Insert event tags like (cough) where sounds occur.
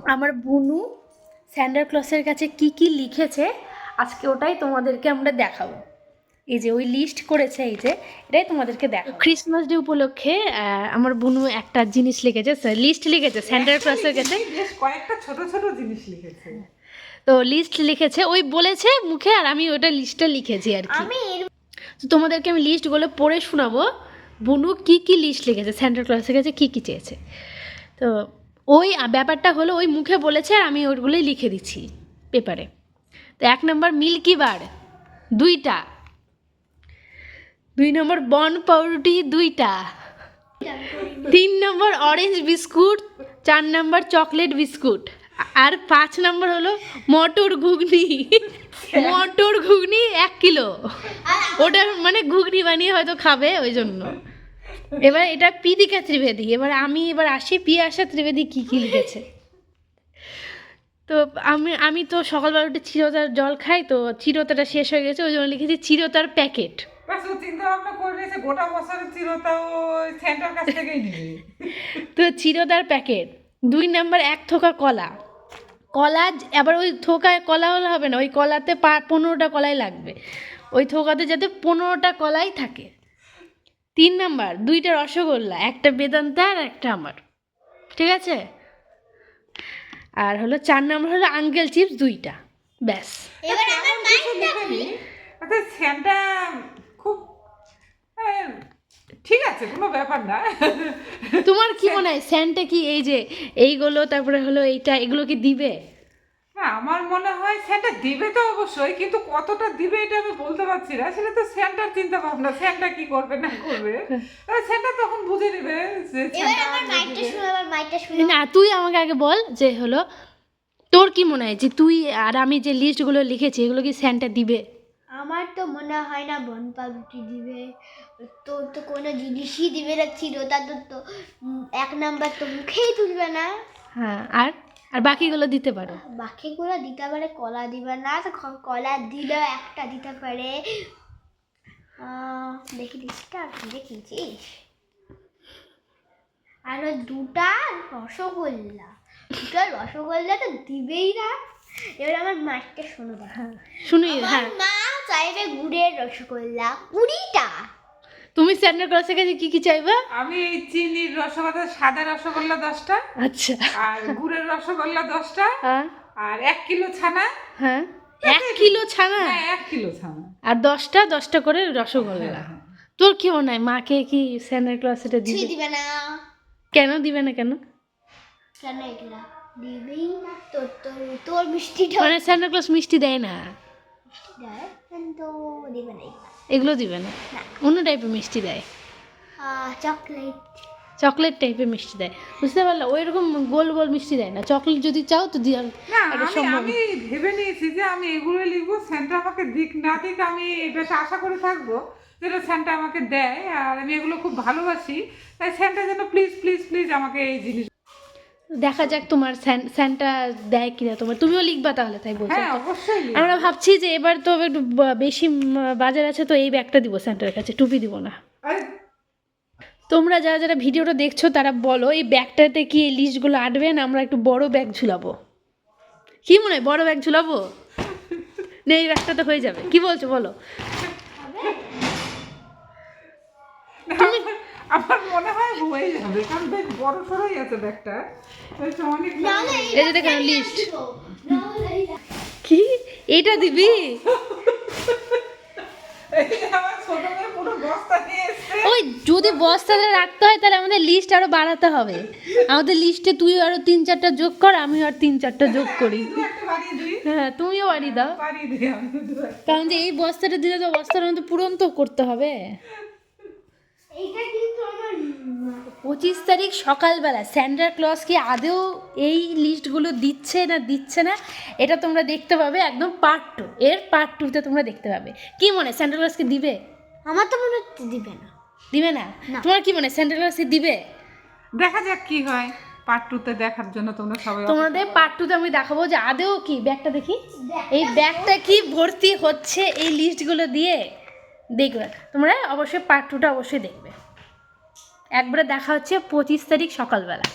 আমার বুনু স্যান্ডার ক্লসের কাছে কি কি লিখেছে আজকে ওটাই তোমাদেরকে আমরা দেখাবো। এই যে ওই লিস্ট করেছে এই যে এটাই তোমাদেরকে দেখো ক্রিসমাস ডে উপলক্ষে আমার বুনু একটা জিনিস লিখেছে লিস্ট লিখেছে স্যান্ডার ক্লসের কাছে। কয়েকটা ছোট ছোট জিনিস লিখেছে। তো লিস্ট লিখেছে ওই বলেছে মুখে আর আমি ওটা লিস্টটা লিখেছি আর কি। তো তোমাদেরকে আমি লিস্টগুলো পড়ে শোনাবো বুনু কি কি লিস্ট লিখেছে সেন্টার ক্লাসের কাছে কি কি চেয়েছে। তো ওই ব্যাপারটা হলো ওই মুখে বলেছে আর আমি ওইগুলোই লিখে দিচ্ছি পেপারে। তো এক নম্বর মিল্কি বার, দুইটা। দুই নম্বর বন পাউরুটি, দুইটা। তিন নম্বর অরেঞ্জ বিস্কুট, চার নম্বর চকলেট বিস্কুট। আর পাঁচ নম্বর হলো মটর ঘুগনি। মটর ঘুগনি এক কিলো। ওটা মানে ঘুগনি বানিয়ে হয়তো খাবে ওই জন্য। এবার এটা পিদিকা ত্রিবেদী। এবার আমি এবার আসি পিয়াসা ত্রিবেদী কি কি লিখেছে। তো আমি আমি তো সকালবেলা উঠে চিরতার জল খাই তো চিরতাটা শেষ হয়ে গেছে ওই জন্য লিখেছি চিরতার প্যাকেট। তো চিরতার প্যাকেট। দুই নাম্বার এক থোকা কলা। কলা আবার ওই থোকায় কলা হলে হবে না ওই কলাতে পা পনেরোটা কলাই লাগবে। ওই থোকাতে যাতে পনেরোটা কলাই থাকে। তিন নাম্বার দুইটা রসগোল্লা একটা বেদান্তা আর একটা আমার। ঠিক আছে? আর হলো চার নাম্বার হলো আঙ্কেল চিপস দুইটা। ব্যাস। এবার আমার অর্থাৎ সেন্টা খুব ঠিক আছে কোনো ব্যাপার না। তোমার কি মনে হয় স্যান্টা কি এই যে এইগুলো তারপরে হলো এইটা এগুলো কি দিবে? হ্যাঁ আমার মনে হয় সেন্টা দিবে তো অবশ্যই কিন্তু কতটা দিবে এটা আমি বলতে পারছি না। সেটা তো সেন্টার চিন্তা ভাবনা সেন্টা কি করবে না করবে। (laughs) সেন্টা তখন বুঝে নেবে না তুই আমাকে আগে বল যে হলো তোর কি মনে হয় যে তুই আর আমি যে লিস্টগুলো লিখেছি এগুলো কি স্যান্টা দিবে? আমার তো মনে হয় না বন পাউরুটি দিবে তোর তো কোনো জিনিসই দিবে না চিরতা তো তো এক নাম্বার তো মুখেই তুলবে না। হ্যাঁ আর? আর বাকিগুলো দিতে পারে। বাকিগুলো দিতে পারে কলা দিবে না তো কলা দিলেও একটা দিতে পারে। দেখি লিস্টটা দেখিছিস আরও দুটা রসগোল্লা। দুটো রসগোল্লা তো দিবেই না। এবার আমার মাছটা শোনো দেখা। শুনি হ্যাঁ। মা চাইবে গুড়ের রসগোল্লা কুড়িটা। তুমি স্যান্ডার ক্লাসের কাছে কি কি চাইবে? আমি এই চিনির রসগোল্লা সাদা রসগোল্লা দশটা। আচ্ছা। আর গুড়ের রসগোল্লা দশটা। হ্যাঁ। আর এক কিলো ছানা। হ্যাঁ। এক কিলো ছানা? হ্যাঁ এক কিলো ছানা। আর দশটা দশটা করে রসগোল্লা। তোর কি মনে হয় মাকে কি স্যান্ডার ক্লাসেটা দিবে? কিছুই দিবে না। কেন দিবে না কেন? কেন এগুলা দিবেই না তোর তোর তোর মিষ্টিটা। মানে স্যান্ডার ক্লাস মিষ্টি দেয় না। দেয় কিন্তু দিবে না এগুলো দিবে না। অন্য টাইপের মিষ্টি দেয়। চকলেট। চকলেট টাইপের মিষ্টি দেয়। বুঝতে পারলে? ওই রকম গোল গোল মিষ্টি দেয় না। চকলেট যদি চাও তো দিয়ে আমি ভেবে নিয়েছি যে আমি এগুলো লিখব সেন্টা আমাকে দিক না দিক আমি বেশ আশা করে থাকব যেটা সেন্টা আমাকে দেয়। আর আমি এগুলো খুব ভালোবাসি। তাই সেন্টা যেন প্লিজ প্লিজ প্লিজ আমাকে এই জিনিস দেখা যাক তোমার স্যান- স্যান্টা দেয় কিনা তোমার। তুমিও লিখবা তাহলে তাই বলছো। হ্যাঁ। আমরা ভাবছি যে এবার তো একটু বেশি বাজার আছে তো এই ব্যাগটা দিব স্যান্টার কাছে টুপি দিব না। তোমরা যারা যারা ভিডিওটা দেখছ তারা বলো এই ব্যাগটাতে কি এই লিস্টগুলো আটবে না আমরা একটু বড় ব্যাগ ঝুলাবো? কি মনে হয় বড় ব্যাগ ঝুলাবো? (laughs) না এই ব্যাগটাতে হয়ে যাবে। কি বলছো বলো? আমার- মনে হয় হয়ে যাবে কারণ বেশ বড় সড়ই আছে ব্যাগটা। অনেক এই যে দেখেন লিস্ট কি? এটা দিবি? ওই যদি বস্তাতে রাখতে হয় তাহলে আমাদের লিস্ট আরও বাড়াতে হবে। আমাদের লিস্টে তুই আরও তিন চারটা যোগ কর আমি আর তিন চারটা যোগ করি। হ্যাঁ তুমিও বাড়ি দাও। কারণ যে এই বস্তাটা দিলে তো বস্তার মধ্যে পূরণ তো করতে হবে। এইটা আমার পঁচিশ তারিখ সকালবেলা স্যান্ডার ক্লস কি আদেও এই লিস্টগুলো দিচ্ছে না দিচ্ছে না? এটা তোমরা দেখতে পাবে একদম পার্ট টু এর পার্ট টুতে তোমরা দেখতে পাবে। কি মনে হয় স্যান্ডার ক্লসকে দিবে? আমার তো মনে হচ্ছে দিবে না। দিবে না। তোমার কি মনে হয় স্যান্ডার ক্লসকে দিবে? দেখা যাক কি হয় পার্ট টুতে দেখার জন্য তোমরা সবাই তোমাদের পার্ট টুতে আমি দেখাবো যে আদেও কি ব্যাগটা দেখি? এই ব্যাগটা কি ভর্তি হচ্ছে এই লিস্টগুলো দিয়ে? দেখবে তোমরা অবশ্যই পার্ট টুটা অবশ্যই দেখবে। একবারে দেখা হচ্ছে পঁচিশ তারিখ সকালবেলা।